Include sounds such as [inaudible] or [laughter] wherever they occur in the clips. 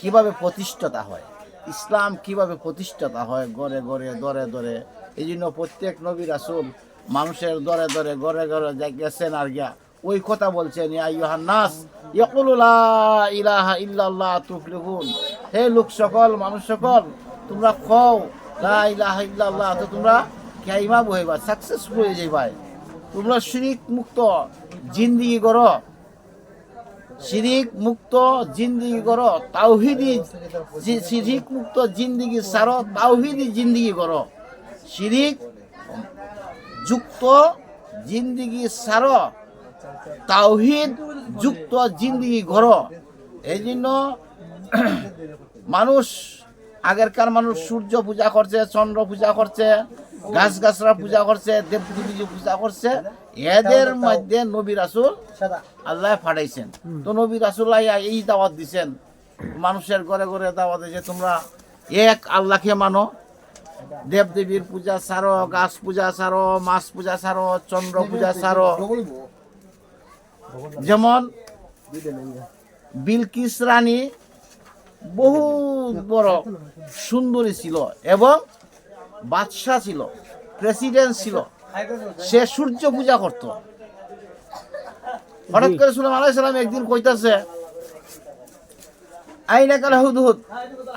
কীভাবে প্রতিষ্ঠাতা হয়? ইসলাম কীভাবে প্রতিষ্ঠাতা হয়? গড়ে গড়ে, দরে দরে। এই জন্য প্রত্যেক নবী রাসুল মানুষের দরে দরে, গড়ে গড়ে গেছেন আর গিয়া ওই কথা বলছেন, ইয়া আইয়ুহান নাস, ইয়াকুলু লা ইলাহা ইল্লাল্লাহ তুফলিহুন। হে লোক সকল, মানুষ সকল, তোমরা কও, লা ইলাহা ইল্লাল্লাহ তো তোমরা কাইমা হইবা সাকসেসফুল হয়ে যাইবা তোমরা শিরিক মুক্ত জিন্দিগি করো শিরিক মুক্ত জিন্দিগি করো, তাওহিদি শিরিক মুক্ত জিন্দিগি সারো, তাওহিদি জিন্দিগি করো। শিরিক যুক্ত জিন্দিগি সারো, তাওহিদ যুক্ত জিন্দিগি করো এই জন্য মানুষ, আগেরকার মানুষ সূর্য পূজা করছে, চন্দ্র পূজা করছে গাছ গাছরা পূজা করছে দেব দেবী পূজা করছে। এদের মধ্যে নবী রাসুল আল্লাহ পাঠাইছেন। তো নবী রাসুল এই দাওয়াত দিছেন। মানুষের ঘরে ঘরে দাওয়াত দিয়েছে তোমরা এক আল্লাহকে মানো। দেব দেবীর পূজা সারো গাছ পূজা সারো মাছ পূজা সারো চন্দ্র পূজা সারো যেমন বিলকিস রানী বহু বড় সুন্দরী ছিল এবং বাদশাহ ছিল প্রেসিডেন্ট ছিল, সে সূর্য পূজা করত। হঠাৎ করে শুনলাম আলাইসালাম একদিন কইতাছে, আইনা কাল হুদহুদ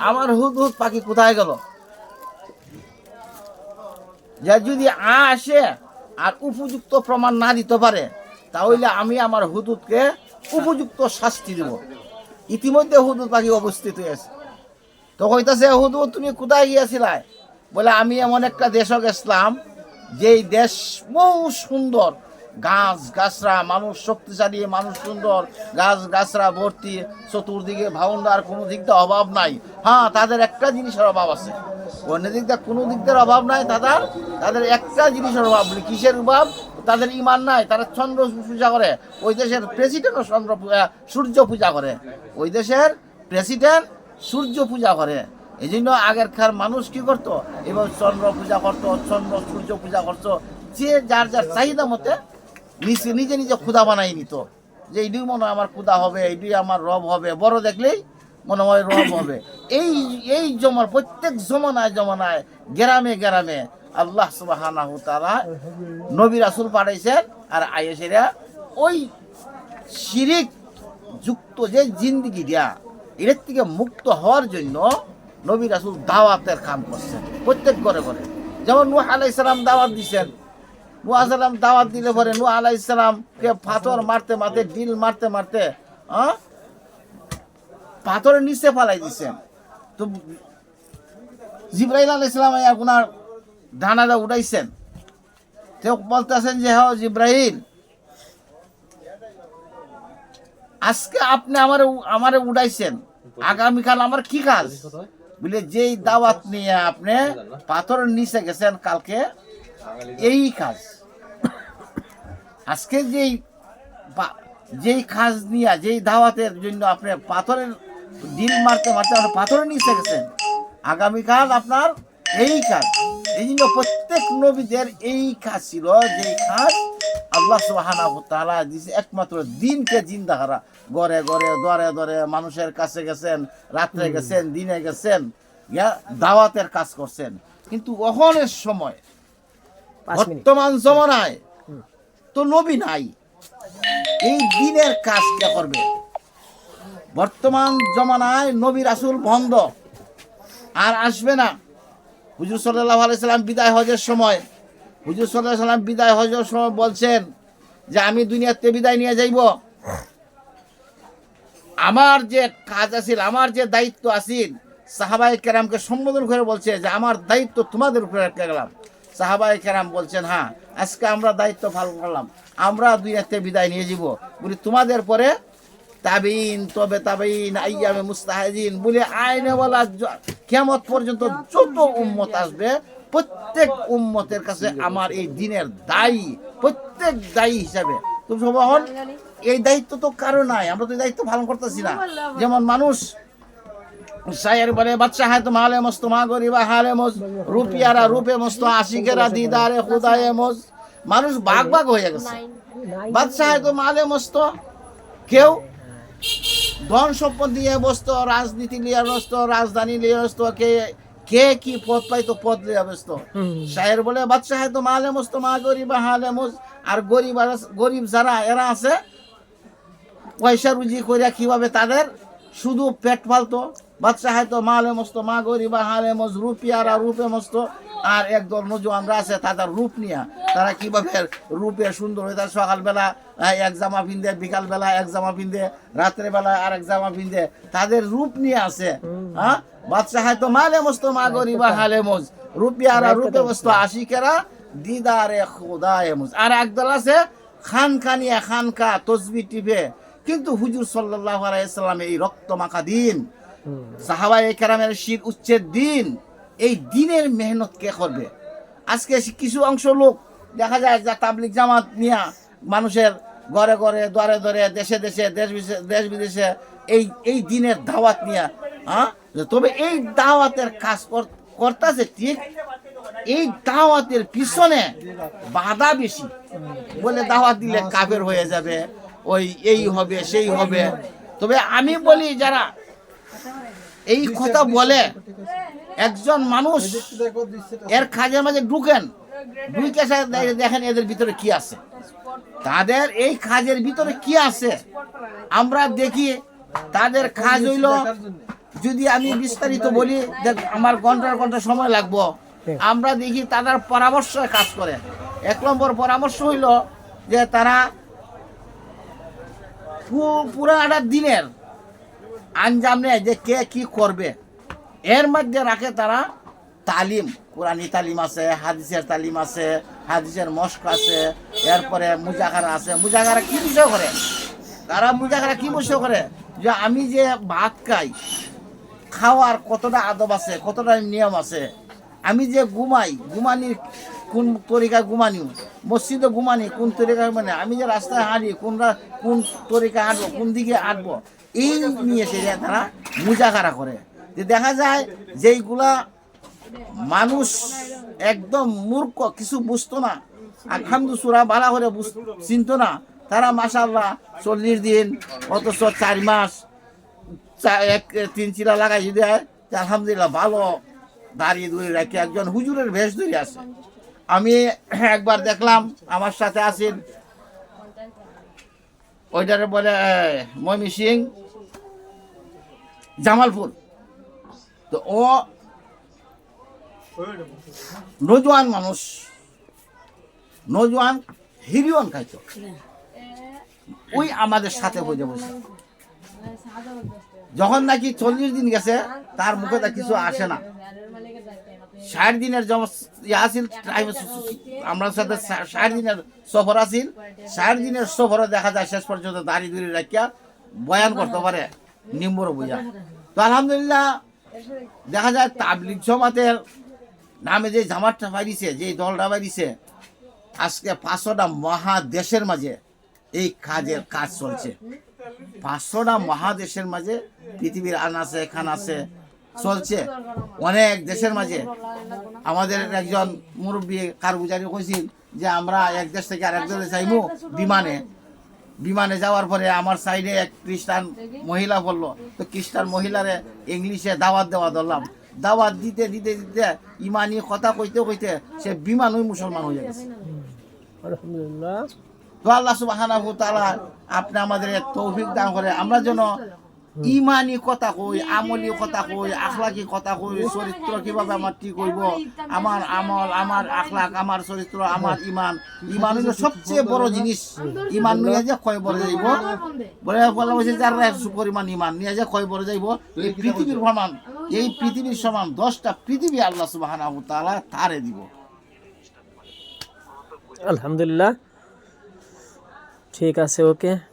আমার হুদহুদ পাখি কোথায় গেল? যে যদি আ আসে আর উপযুক্ত প্রমাণ না দিতে পারে, তাহলে আমি আমার হুদুদকে উপযুক্ত শাস্তি দেব। ইতিমধ্যে হুদুদ পাখি উপস্থিত হয়েছে। তো কইতাছে হুদুদ তুমি কোথায় গিয়েছিলাই বলে, আমি এমন একটা দেশে গেছিলাম যেই দেশ বহু সুন্দর। গাছ গাছরা, মানুষ শক্তিশালী, মানুষ সুন্দর। গাছ গাছরা ভর্তি, চতুর্দিকে ভাউন্ডার কোনো দিক দিয়ে অভাব নাই। হ্যাঁ তাদের একটা জিনিসের অভাব আছে। অন্য দিক দিয়ে কোনো দিক দিয়ে অভাব নাই, তাদের তাদের একটা জিনিসের অভাব কিসের অভাব? তাদের ইমান নাই, তারা চন্দ্র পূজা করে। ওই দেশের প্রেসিডেন্টও চন্দ্র সূর্য পূজা করে। ওই দেশের প্রেসিডেন্ট সূর্য পূজা করে। এই জন্য আগেরকার মানুষ কি করতো? এবার চন্দ্র পূজা করতো চন্দ্র সূর্য পূজা করতো। যে যার যার চাহিদা মতে নিজে নিজে নিজে ক্ষুদা বানাই নিত। যে এইটাই মনে হয় আমার ক্ষুদা হবে এইটাই আমার রব হবে বড় দেখলেই মনে হয় রব [coughs] হবে। এই এই জমার প্রত্যেক জমানায় জমানায় গ্রামে গ্রামে আল্লাহ সুবাহানাহু তাআলা নবী রাসূল পাঠাইছেন আর আয়েশেরা ওই শিরিক যুক্ত যে জিন্দিগি দেয়া এর থেকে মুক্ত হওয়ার জন্য নবী রাসূল দাওয়াতের কাম করছেন প্রত্যেক ঘরে ঘরে। যেমন নূহ আলাইহিস সালাম দাওয়াত নূহ আলাইহিস সালাম দাওয়াত দিলে পরে নূহ আলাইহিস সালামকে পাথর মারতে মারতে ডিল মারতে মারতে হ্যাঁ পাথরের নিচে ফালাই দিছেন। তো জিব্রাইল আলাইহিস সালাম আপনার ডানাটা উঠাইছেন। তো বলতেছেন যে হ্যাঁ জিব্রাইল আজকে আপনি আমার আমারে উঠাইছেন। আগামীকাল আমার কি কাজ? বলে যেই দাওয়াত নিয়ে আপনি পাথরের নিচে গেছেন কালকে, এই কাজ। আজকে যেই যেই কাজ নিয়ে, যেই দাওয়াতের জন্য আপনি পাথরের ডিল মারতে মারতে আপনি পাথরের নিচে গেছেন, আগামীকাল আপনার এই কাজ। এই জন্য প্রত্যেক নবীদের এই কাজ ছিল, যেই কাজ আল্লাহ সুবহানাহু তাআলা দিছে একমাত্র দিনকে জিন্দা করা ঘরে ঘরে দরে দরে মানুষের কাছে গেছেন রাত্রে গেছেন দিনে গেছেন ইয়া দাওয়াতের কাজ করছেন। কিন্তু অহনের সময় বর্তমান জমানায় তো নবী নাই। এই দিনের কাজ কে করবে? বর্তমান জমানায় নবী রাসূল বন্ধ। আর আসবে না। হুজুর সাল্লাহ আলাইসাল্লাম বিদায় হজের সময় হুজুর সাল্লাহ সাল্লাম বিদায় হজের সময় বলছেন যে আমি দুনিয়াতে বিদায় নিয়ে যাইব। আমার যে কাজ আছিল, আমার যে দায়িত্ব আছিল সাহাবাই কেরামকে সম্বোধন করে বলছে যে আমার দায়িত্ব তোমাদের উপরে রেখে গেলাম। সাহাবাই কেরাম বলছেন হ্যাঁ আজকে আমরা দায়িত্ব পালন করলাম। আমরা দুনিয়াতে বিদায় নিয়ে যাব বলি, তোমাদের পরে তাবিন তবে তাবিন আইয়ামে মুস্তাহিদিন বলে আইনেওয়ালা কেমত পর্যন্ত যত উম্মত আসবে প্রত্যেক উম্মতের কাছে আমার এই দিনের দায়ী, প্রত্যেক দায়ী হিসাবে। তুমি সবহন এই দায়িত্ব তো কারও নাই, আমরা তো দায়িত্ব পালন করতেছি না। যেমন মানুষ শায়ের বলে, বাচ্চা হ্যাঁ তো মালে মস্ত, মা গরিবা হালে মজ রুপিয়ারা রূপে মস্ত, আশিকেরা দিদারে খুদায়ে মজ মানুষ ভাগ ভাগ হয়ে গেছে। বাদশাহ হয়তো মালে মস্ত, কেউ ধন সম্পদ নিয়ে বসতো, রাজনীতি নিয়ে ব্যস্ত রাজধানী নিয়ে ব্যস্ত কে কে কি পদ পাইতো পদ নিয়ে ব্যস্ত। শাহের বলে বাচ্চা হয়তো মালে মস্ত মা গরিব হালে মস আর গরিব গরিব যারা এরা আছে পয়সা রুজি করিয়া কীভাবে তাদের শুধু পেট ফালতো? বাচ্চা হয়তো মালে মস্ত মা গরিব হালে মস রুপিয়ারা রূপে মস্ত আর একদল নজওয়ানরা আছে তাদের রূপ নিয়া। তারা কীভাবে রূপে সুন্দর হয়ে তার সকালবেলা এক জামা পিন্ধে বিকালবেলা এক জামা পিন্ধে রাত্রেবেলা আর এক জামা পিন্ধে তাদের রূপ নিয়ে আছে। হ্যাঁ? বাচ্চা হয়তো মালে মস্ত মা গরিবা হালে মজ। রুপিয়ারা রূপে মস্ত। আশিকেরা দিদারে খোদায় মুজ। আর একদল আছে খানকা নিয়ে খানকা তসবি টিপে। কিন্তু হুজুর সাল্লাহ আলাইসাল্লাম এই রক্ত মাখা দিন। সাহাবা কেরামের শির উচ্ছেদ দিন। এই দিনের মেহনত কে করবে? আজকে কিছু অংশ লোক দেখা যায় যা তাবলিক জামাত নিয়ে মানুষের ঘরে ঘরে, দরে দরে, দেশে দেশে, দেশ দেশ বিদেশে এই এই দিনের দাওয়াত নিয়ে হ্যাঁ? তবে এই দাওয়াতের কাজ কর- করতেছে ঠিক এই দাওয়াতের পিছনে বাধা বেশি। বলে দাওয়াত দিলে কাফের হয়ে যাবে, ওই, এই হবে, সেই হবে। তবে আমি বলি যারা এই কথা বলে একজন মানুষ এর কাজের মাঝে ঢুকেন ঢুকে দেখেন এদের ভিতরে কি আছে। তাদের এই কাজের ভিতরে কি আছে? আমরা দেখি তাদের কাজ হইল যদি আমি বিস্তারিত বলি দেখ আমার ঘণ্টার ঘণ্টা সময় লাগবো। আমরা দেখি তাদের পরামর্শ কাজ করে। এক নম্বর পরামর্শ হইল যে তারা পুরো একটা দিনের আঞ্জাম নেয় যে কে কি করবে। এর মধ্যে রাখে তারা তালিম, কোরআনি তালিম আছে, হাদিসের তালিম আছে, হাদিসের মস্ক আছে, এরপরে মুজাকারা আছে। মুজাকারা কি বিষয় করে? তারা মুজাকারা কি বিষয় করে? যে আমি যে ভাত খাই, খাওয়ার কতটা আদব আছে, কতটা নিয়ম আছে, আমি যে ঘুমাই, ঘুমানির কোন তরিকা ঘুমানি মসজিদে ঘুমানি কোন তরিকা মানে আমি যে রাস্তায় হাঁটি, কোন কোন তরিকা হাঁটবো, কোন দিকে হাঁটবো? এই নিয়ে সে তারা মুজাকারা করে। যে দেখা যায় যেইগুলা মানুষ একদম মূর্খ, কিছু বুঝতো না। আলহামদু সুরা বালা করে চিনতো না। তারা মাসাল্লাহ চল্লিশ দিন, অথচ চার মাস এক, তিন চিলা লাগাই তা আলহামদুলিল্লাহ ভালো। দাঁড়িয়ে দূরে রাখি। একজন হুজুরের ভেষ ধরে আছে। আমি একবার দেখলাম, আমার সাথে আছেন। ওইটারে বলে ময়মি সিং জামালপুর। তো ও নজওয়ান মানুষ নজওয়ান হিরিয়ন খাইতো। ওই আমাদের সাথে বসে। বসে যখন নাকি চল্লিশ দিন গেছে তার মুখে তা কিছু আসে না। ষাট দিনের ইয়ে আসিল আমরা সাথে ষাট দিনের সফর আসিল ষাট দিনের সফরে দেখা যায় শেষ পর্যন্ত দাঁড়িয়ে দূরে রাখিয়া বয়ান করতে পারে নিম্বর বুঝা। তো আলহামদুলিল্লাহ দেখা যায় তাবলিগ জমাতের নামে যে জামাতটা বাইরিছে যে দলটা বাইরিছে আজকে পাঁচশোটা মহাদেশের মাঝে এই কাজের কাজ চলছে। পাঁচশোটা মহাদেশের মাঝে পৃথিবীর আন আছে এখান আছে, চলছে। অনেক দেশের মাঝে। আমাদের একজন মুরব্বী কারগুজারি কইছিল যে, আমরা এক দেশ থেকে আরেক দেশে চাইমু বিমানে। বিমানে যাওয়ার পরে আমার সাইডে এক খ্রিস্টান মহিলা বলল তো খ্রিস্টান মহিলারে ইংলিশে দাওয়াত দেওয়া ধরলাম। দাওয়াত দিতে দিতে দিতে ইমানি কথা কইতে কইতে সে বিমান ওই মুসলমান হয়ে গেছে। আলহামদুলিল্লাহ। তো আল্লাহ সুবাহ আপনি আমাদের তৌফিক দান করে আমরা যেন ইমানি কথা কই আমলি কথা কই আখলাকি কথা কই চরিত্র কীভাবে আমার ঠিক হইব? আমার আমল আমার আখলাক আমার চরিত্র আমার ইমান। ইমান হইল সবচেয়ে বড় জিনিস। ইমান নিয়ে যে কয় বড় যাইব বলে বলা হয়েছে যার পরিমাণ ইমান। নিয়ে যে কয় বড় যাইব এই পৃথিবীর সমান এই পৃথিবীর সমান দশটা পৃথিবী আল্লাহ সুবহানাহু তাআলা তারে দিব। আলহামদুলিল্লাহ। ঠিক আছে ওকে।